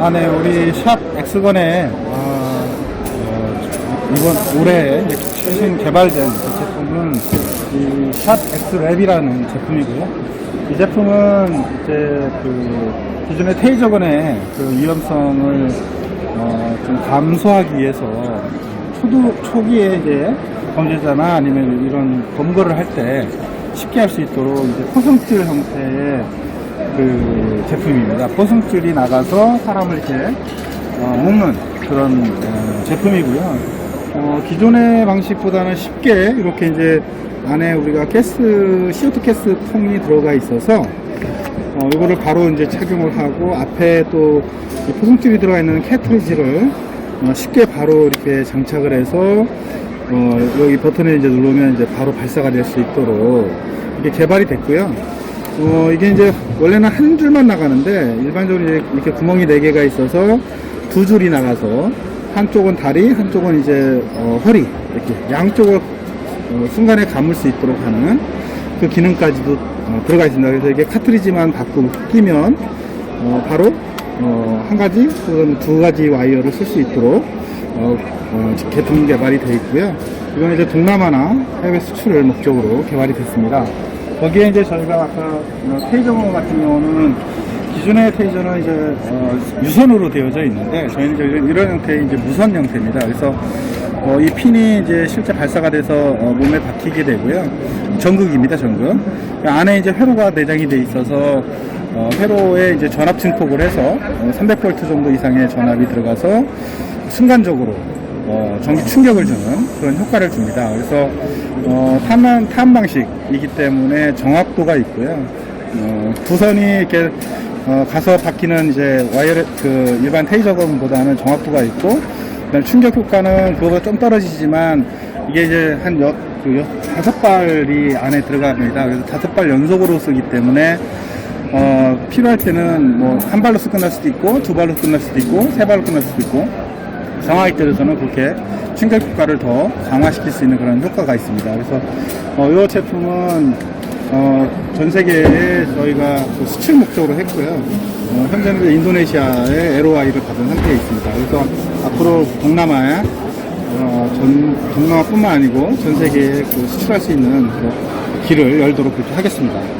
아, 네, 우리 샵 엑스건에 어, 어, 이번 올해 최신 개발된 그 제품은 이샵 엑스랩이라는 제품이고요. 이 제품은 이제 그 기존의 테이저건의 그 위험성을 어, 좀 감소하기 위해서 초도, 초기에 이제 범죄자나 아니면 이런 검거를 할 때 쉽게 할 수 있도록 이제 포성줄 형태의 그 제품입니다. 포승줄이 나가서 사람을 이렇게 어, 묶는 그런 어, 제품이고요. 어, 기존의 방식보다는 쉽게 이렇게 이제 안에 우리가 가스 CO2 가스 통이 들어가 있어서 어, 이거를 바로 이제 착용을 하고 앞에 또이 포승줄이 들어가 있는 캐트리지를 어, 쉽게 바로 이렇게 장착을 해서 어, 여기 버튼을 이제 누르면 이제 바로 발사가 될 수 있도록 이게 개발이 됐고요. 어, 이게 이제 원래는 한 줄만 나가는데 일반적으로 이제 이렇게 구멍이 네 개가 있어서 두 줄이 나가서 한쪽은 다리, 한쪽은 이제 어, 허리 이렇게 양쪽을 어, 순간에 감을 수 있도록 하는 그 기능까지도 어, 들어가 있습니다. 그래서 이게 카트리지만 받고 끼면 어, 바로 어, 한 가지 또는 두 가지 와이어를 쓸 수 있도록 어, 어, 제품 개발이 되어 있고요. 이건 이제 동남아나 해외 수출을 목적으로 개발이 됐습니다. 거기에 이제 저희가 아까 어, 테이저건 같은 경우는 기존의 테이저는 이제 어, 유선으로 되어져 있는데 저희는 이제 이런, 형태의 이제 무선 형태입니다. 그래서 어, 이 핀이 이제 실제 발사가 돼서 어, 몸에 박히게 되고요. 전극입니다, 전극. 그 안에 이제 회로가 내장이 돼 있어서 어, 회로에 이제 전압 증폭을 해서 어, 300V 정도 이상의 전압이 들어가서 순간적으로 어, 전기 충격을 주는 그런 효과를 줍니다. 그래서 어, 탐한 탐 방식이기 때문에 정확도가 있고요. 어, 부선이 이렇게 어, 가서 박히는 이제 와이어 그 일반 테이저건보다는 정확도가 있고 그다음 충격 효과는 그거보다 좀 떨어지지만 이게 이제 한 여, 그 여, 다섯 발이 안에 들어갑니다. 그래서 다섯 발 연속으로 쓰기 때문에 어, 필요할 때는 뭐 한 발로 써 끝날 수도 있고 두 발로 끝날 수도 있고 세 발로 끝날 수도 있고 상황에 따라서는 그렇게 충격 효과를 더 강화시킬 수 있는 그런 효과가 있습니다. 그래서 어, 이 제품은 어, 전 세계에 저희가 그 수출 목적으로 했고요. 어, 현재는 이제 인도네시아에 LOI를 받은 상태에 있습니다. 그래서 앞으로 동남아에 어, 전 동남아뿐만 아니고 전 세계에 그 수출할 수 있는 그 길을 열도록 그렇게 하겠습니다.